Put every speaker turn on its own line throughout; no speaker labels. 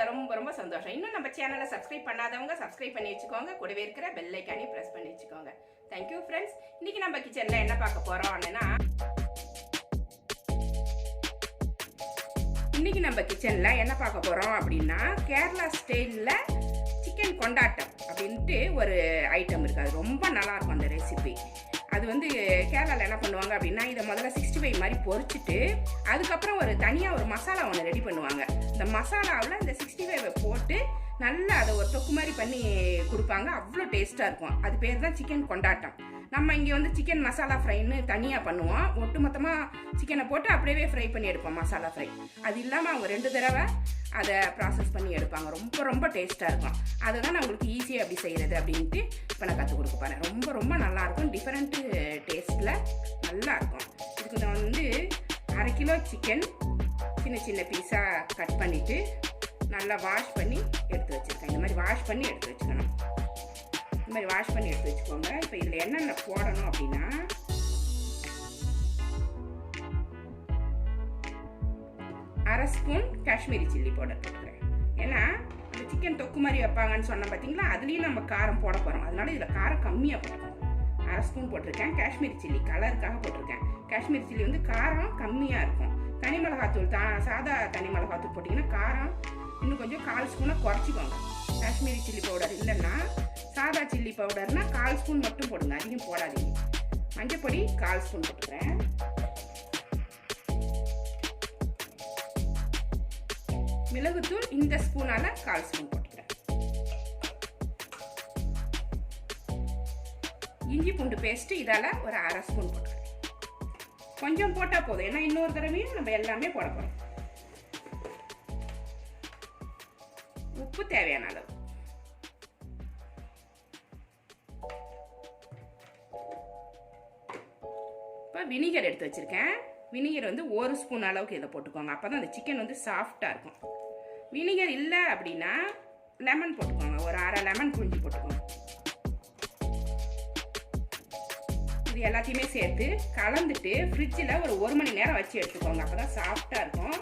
பார்த்ததுல ரொம்ப ரொம்ப சந்தோஷம். இன்னும் நம்ம சேனலை சப்ஸ்கிரைப் பண்ணாதவங்க சப்ஸ்கிரைப் பண்ணி வச்சுக்கோங்க. கூடவே இருக்கிற பெல் ஐக்கானே ப்ரெஸ் பண்ணி வச்சுக்கோங்க. தேங்க்யூ ஃப்ரெண்ட்ஸ் இன்னைக்கு நம்ம கிச்சனில் என்ன பார்க்க போகிறோம் அப்படின்னா இன்னைக்கு நம்ம கிச்சனில் என்ன பார்க்க போகிறோம் அப்படின்னா கேரளா ஸ்டைலில் சிக்கன் கொண்டாட்டம் அப்படின்ட்டு ஒரு ஐட்டம் இருக்குது அது ரொம்ப நல்லாயிருக்கும் அந்த ரெசிபி அது வந்து கேரளாவில் என்ன பண்ணுவாங்க அப்படின்னா இதை முதல்ல சிக்ஸ்டி ஃபைவ் மாதிரி பொறிச்சிட்டு அதுக்கப்புறம் ஒரு தனியாக ஒரு மசாலா ஒன்று ரெடி பண்ணுவாங்க. இந்த மசாலாவில் இந்த சிக்ஸ்டி ஃபைவை போட்டு நல்லா அதை ஒரு தொக்கு மாதிரி பண்ணி கொடுப்பாங்க. அவ்வளோ டேஸ்ட்டாக இருக்கும். அது பேர் தான் சிக்கன் கொண்டாட்டம். நம்ம இங்கே வந்து சிக்கன் மசாலா ஃப்ரைன்னு தனியாக பண்ணுவோம். ஒட்டு மொத்தமாக சிக்கனை போட்டு அப்படியே ஃப்ரை பண்ணி எடுப்போம் மசாலா ஃப்ரை அது இல்லாமல் அவங்க ரெண்டு தடவை அதை ப்ராசஸ் பண்ணி எடுப்பாங்க. ரொம்ப ரொம்ப டேஸ்ட்டாக இருக்கும். அதை தான் நான் உங்களுக்கு ஈஸியாக எப்படி செய்கிறது அப்படின்ட்டு இப்போ நான் கற்றுக் கொடுக்க போகிறேன் ரொம்ப ரொம்ப நல்லாயிருக்கும் டிஃப்ரெண்ட்டு டேஸ்ட்டில் நல்லா இருக்கும். இதுக்கு நான் வந்து அரை கிலோ சிக்கன் சின்ன சின்ன பீஸாக கட் பண்ணிவிட்டு நல்லா வாஷ் பண்ணி எடுத்து வச்சுருக்கேன். இந்த மாதிரி வாஷ் பண்ணி எடுத்து வச்சுக்கணும். இந்த மாதிரி வாஷ் பண்ணி எடுத்து வச்சுக்கோங்க. இப்போ இதில் என்னென்ன போடணும் அப்படின்னா அரை ஸ்பூன் காஷ்மீரி சில்லி பவுடர் போட்டுக்கிறேன். ஏன்னா அந்த சிக்கன் தொக்கு மாதிரி வைப்பாங்கன்னு சொன்னால் பார்த்தீங்களா அதுலேயும் நம்ம காரம் போட போகிறோம் அதனால இதில் காரம் கம்மியாக போட்டுக்கணும் அரை ஸ்பூன் போட்டிருக்கேன். காஷ்மீரி சில்லி கலருக்காக போட்டிருக்கேன். காஷ்மீரி சில்லி வந்து காரம் கம்மியாக இருக்கும். தனி மிளகாத்தூள் தா சாதா தனி மிளகாத்தூள் போட்டிங்கன்னா காரம் இன்னும் கொஞ்சம் கால் ஸ்பூனாக குறைச்சிக்கோங்க. காஷ்மீரி சில்லி பவுடர் இல்லைன்னா சாதா சில்லி பவுடர்னா கால் ஸ்பூன் மட்டும் போடுங்க. அதிகம் போடாதீங்க. மஞ்சள் பொடி கால் ஸ்பூன் போட்டுக்கிறேன். மிளகுத்தூள் இந்த ஸ்பூனால கால் ஸ்பூன் போட்டுக்கிறேன். இஞ்சி பூண்டு பேஸ்ட் இதால் ஒரு அரை ஸ்பூன் போட்டுக்கிறேன். கொஞ்சம் போட்டால் போதும். ஏன்னா இன்னொரு தடவையும் நம்ம எல்லாமே போட போகிறோம் உப்பு தேவையான அளவு. இப்போ வினிகர் எடுத்து வச்சுருக்கேன். வினிகர் வந்து ஒரு ஸ்பூன் அளவுக்கு இதை போட்டுக்கோங்க. அப்போ தான் அந்த சிக்கன் வந்து சாஃப்டாக இருக்கும். வினிகர் இல்லை அப்படின்னா லெமன் போட்டுக்கோங்க. ஒரு அரை லெமன் புழிஞ்சு போட்டுக்கோங்க. இது எல்லாத்தையுமே சேர்த்து கலந்துட்டு ஃப்ரிட்ஜில் ஒரு ஒரு மணி நேரம் வச்சு எடுத்துக்கோங்க. அப்போ தான் சாஃப்டாக இருக்கும்.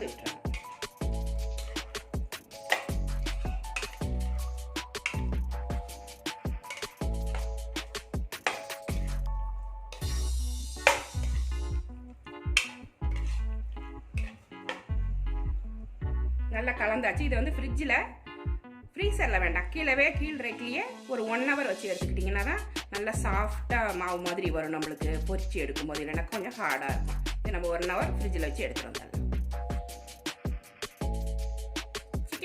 கலந்து விட்டுருங்க நல்லா கலந்தாச்சு. இதை வந்து ஃப்ரிட்ஜில் ஃப்ரீசரில் வேண்டாம். கீழவே கீழ் ரேக்லேயே ஒரு ஒன் ஹவர் வச்சு எடுத்துக்கிட்டிங்கன்னா தான் நல்லா சாஃப்டாக மாவு மாதிரி வரும் நம்மளுக்கு. பொரிச்சு எடுக்கும்போது இல்லைன்னா கொஞ்சம் ஹார்டாக இருக்கும். இது நம்ம ஒன் ஹவர் ஃப்ரிட்ஜில் வச்சு எடுத்துகிட்டு வந்தாங்க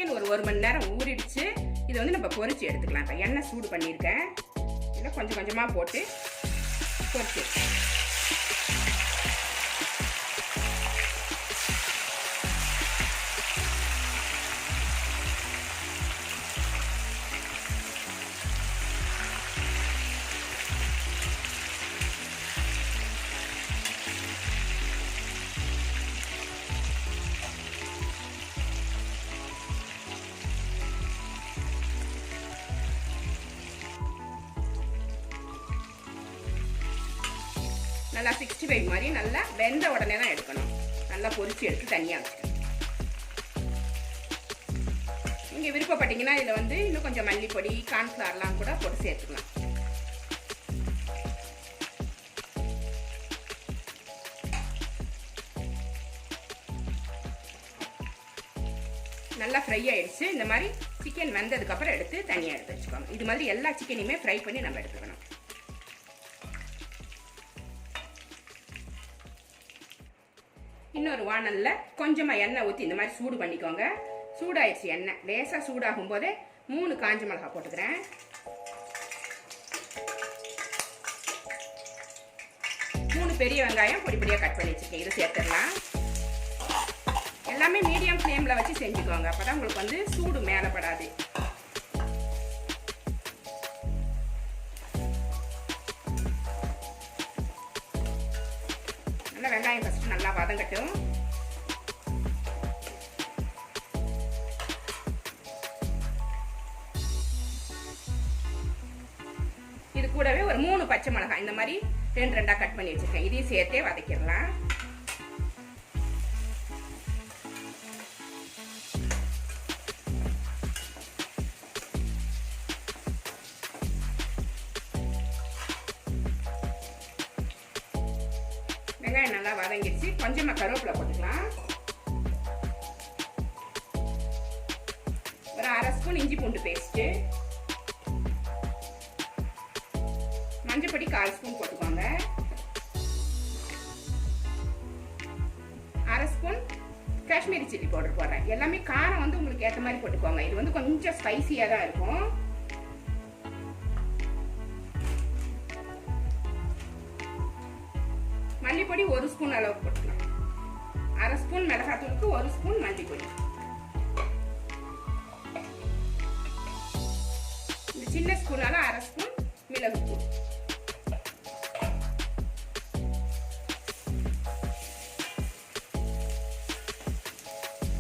சிக்கன் ஒரு ஒரு மணி நேரம் ஊறிடுச்சு. இதை வந்து நம்ம பொரிச்சு எடுத்துக்கலாம். இப்போ எண்ணெய் சூடு பண்ணியிருக்கேன். இதில் கொஞ்சம் கொஞ்சமாக போட்டு பொரிச்சு நல்லா சிக்ஸ்டி ஃபைவ் மாதிரி நல்லா வெந்த உடனே தான் எடுக்கணும். நல்லா பொரிச்சு எடுத்து தனியாக வச்சுக்கணும். நீங்கள் விருப்பப்பட்டீங்கன்னா இதில் வந்து இன்னும் கொஞ்சம் மல்லிப்பொடி கார்ன்ஃப்ளவர்லாம் கூட போட்டு சேர்த்துக்கலாம். நல்லா ஃப்ரை ஆயிடுச்சு. இந்த மாதிரி சிக்கன் வெந்ததுக்கப்புறம் எடுத்து தனியாக எடுத்து வச்சுக்கோங்க. இது மாதிரி எல்லா சிக்கனையுமே ஃப்ரை பண்ணி நம்ம எடுத்துக்கணும். இன்னொரு வானலில் கொஞ்சமாக எண்ணெய் ஊற்றி இந்த மாதிரி சூடு பண்ணிக்கோங்க. சூடாயிடுச்சு எண்ணெய். லேசாக சூடாகும் போதே மூணு காஞ்ச மிளகா போட்டுக்கிறேன். மூணு பெரிய வெங்காயம் பொடி பொடியாக கட் பண்ணி வச்சுருக்கேன். இதை சேர்த்துடலாம். எல்லாமே மீடியம் ஃப்ளேமில் வச்சு செஞ்சுக்கோங்க. அப்போ தான் உங்களுக்கு வந்து சூடு மேலே படாது நல்லா வெங்காயம் ஃபஸ்ட்டு நல்லா வதங்கட்டும். இது கூடவே ஒரு மூணு பச்சை மிளகாய் இந்த மாதிரி ரெண்டு ரெண்டாக கட் பண்ணி வச்சுருக்கேன். இதையும் சேர்த்தே வதக்கிடலாம். வெங்காயம் நல்லா வதங்கிடுச்சு. கொஞ்சமாக கருவேப்பிலை போட்டுக்கலாம். ஒரு அரை ஸ்பூன் இஞ்சி பூண்டு பேஸ்ட்டு. மஞ்சப்பொடி கால் ஸ்பூன் போட்டுக்கோங்க. அரை ஸ்பூன் காஷ்மீரி சில்லி பவுடர் போடுறேன். எல்லாமே காரம் வந்து உங்களுக்கு ஏற்ற மாதிரி போட்டுக்கோங்க. இது வந்து கொஞ்சம் ஸ்பைசியாக தான் இருக்கும். ஒரு இந்த சின்ன ஸ்பூனால அரை ஸ்பூன் மிளகுத்தூள்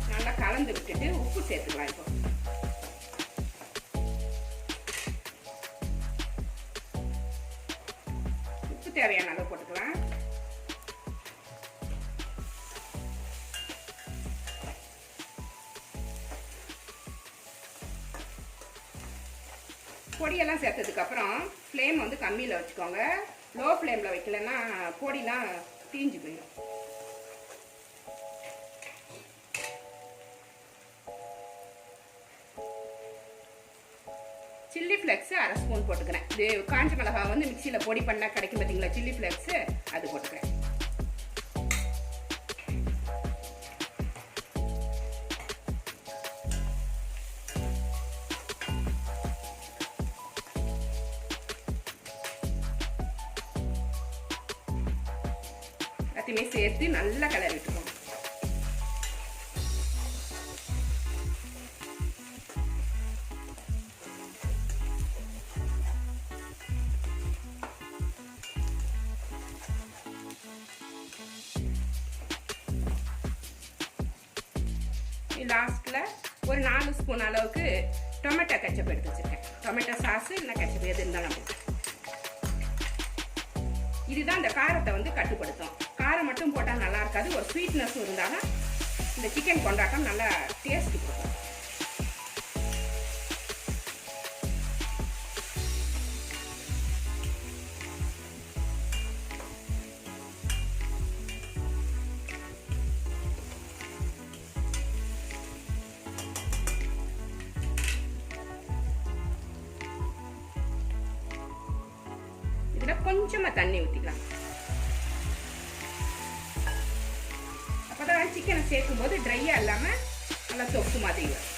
நல்லா கலந்து விட்டுட்டு உப்பு சேர்த்துக்கலாம் இப்போ. உப்பு தேவையான அளவு போட்டுக்கலாம். பொடியெல்லாம் சேர்த்ததுக்கு அப்புறம் ஃப்ளேம் வந்து கம்மியில் வச்சுக்கோங்க. லோ ஃப்ளேமில் வைக்கலன்னா பொடிலாம் தீஞ்சு போயிடும். சில்லி ஃப்ளெக்ஸு அரை ஸ்பூன் போட்டுக்கிறேன். இது காஞ்ச மிளகா வந்து மிக்சியில் பொடி பண்ணால் கிடைக்கும் பார்த்தீங்களா சில்லி ஃப்ளெக்ஸு அது போட்டுக்கிறேன். எல்லாத்தையுமே சேர்த்து நல்லா கலரி விட்டுருவோம் லாஸ்ட்டில் ஒரு நாலு ஸ்பூன் அளவுக்கு டொமேட்டோ கச்சப் எடுத்து வச்சுருக்கேன். டொமேட்டோ சாஸு இல்லை கச்சப் எது இருந்தாலும் இதுதான் இந்த காரத்தை வந்து கட்டுப்படுத்தும். காரம் மட்டும் போட்டால் நல்லா இருக்காது ஒரு ஸ்வீட்னஸ் இருந்தாலும் இந்த சிக்கன் கொண்டாட்டம் நல்லா டேஸ்ட் கொடுக்கும் இதில் கொஞ்சமாக தண்ணி ஊற்றிக்கலாம். சிக்கனை சேர்க்கும் போது ட்ரையாக இல்லாமல் நல்லா தொக்கு மாதிரி வரும்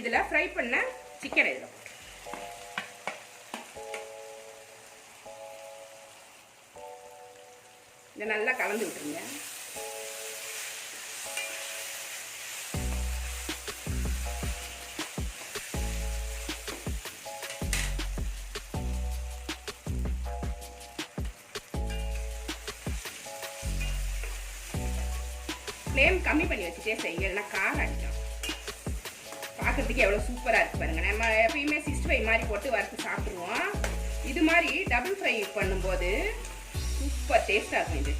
இதில் ஃப்ரை பண்ண சிக்கன் இதில் இதை நல்லா கலந்து விட்டுருங்க. ஃப்ளேம் கம்மி பண்ணி வச்சுட்டே செய்யுங்க. இல்லைன்னா காரம் பார்க்கறதுக்கு எவ்வளோ சூப்பராக இருக்குது பாருங்கள் நம்ம எப்பயுமே சிக்ஸ்டி ஃபைவ் மாதிரி போட்டு வறுத்து சாப்பிட்ருவோம். இது மாதிரி டபுள் ஃப்ரை பண்ணும்போது சூப்பர் டேஸ்டாக இருக்கும் இது.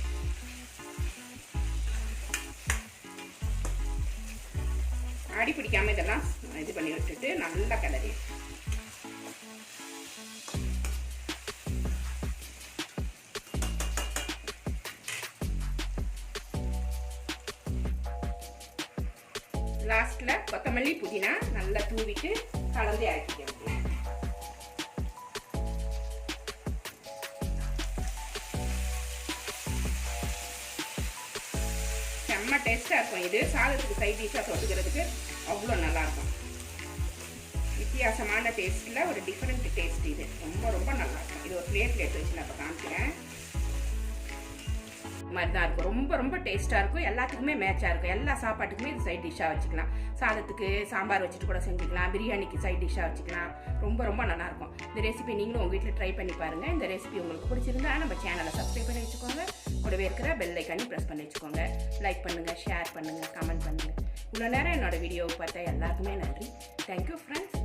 அடி பிடிக்காம இதெல்லாம் இது பண்ணி விட்டுட்டு நல்லா கிளறி லாஸ்ட்டில் கொத்தமல்லி புதினா நல்லா தூவிட்டு கலந்து இறக்கிக்கணும் செம்ம டேஸ்டாக இருக்கும். இது சாதத்துக்கு சைட் டிஷ்ஷாக தொட்டுக்கிறதுக்கு அவ்வளோ நல்லாயிருக்கும். வித்தியாசமான டேஸ்ட்டில் ஒரு டிஃப்ரெண்ட் டேஸ்ட் இது. ரொம்ப ரொம்ப நல்லாயிருக்கும். இது ஒரு பிளேட்டில் எடுத்து வச்சு நான் இப்போ காமிக்கிறேன். மாதிரி தான் இருக்கும். ரொம்ப ரொம்ப டேஸ்ட்டாக இருக்கும். எல்லாத்துக்குமே மேட்சாக இருக்கும். எல்லா சாப்பாட்டுக்குமே இது சைட் டிஷ்ஷாக வச்சுக்கலாம். சாதத்துக்கு சாம்பார் வச்சுட்டு கூட செஞ்சுக்கலாம். பிரியாணிக்கு சைட் டிஷ்ஷாக வச்சுக்கலாம். ரொம்ப ரொம்ப நல்லாயிருக்கும். இந்த ரெசிபி நீங்களும் உங்கள் வீட்டில் ட்ரை பண்ணி பாருங்கள் இந்த ரெசிபி உங்களுக்கு பிடிச்சிருந்தா நம்ம சேனலை சப்ஸ்கிரைப் பண்ணி வச்சுக்கோங்க. கூடவே இருக்கிற பெல் ஐக்கானி ப்ரெஸ் பண்ணி வச்சுக்கோங்க. லைக் பண்ணுங்கள் ஷேர் பண்ணுங்கள் கமெண்ட் பண்ணுங்கள் இவ்வளோ நேரம் என்னோட வீடியோவை பார்த்தா எல்லாருக்குமே நன்றி. Thank you friends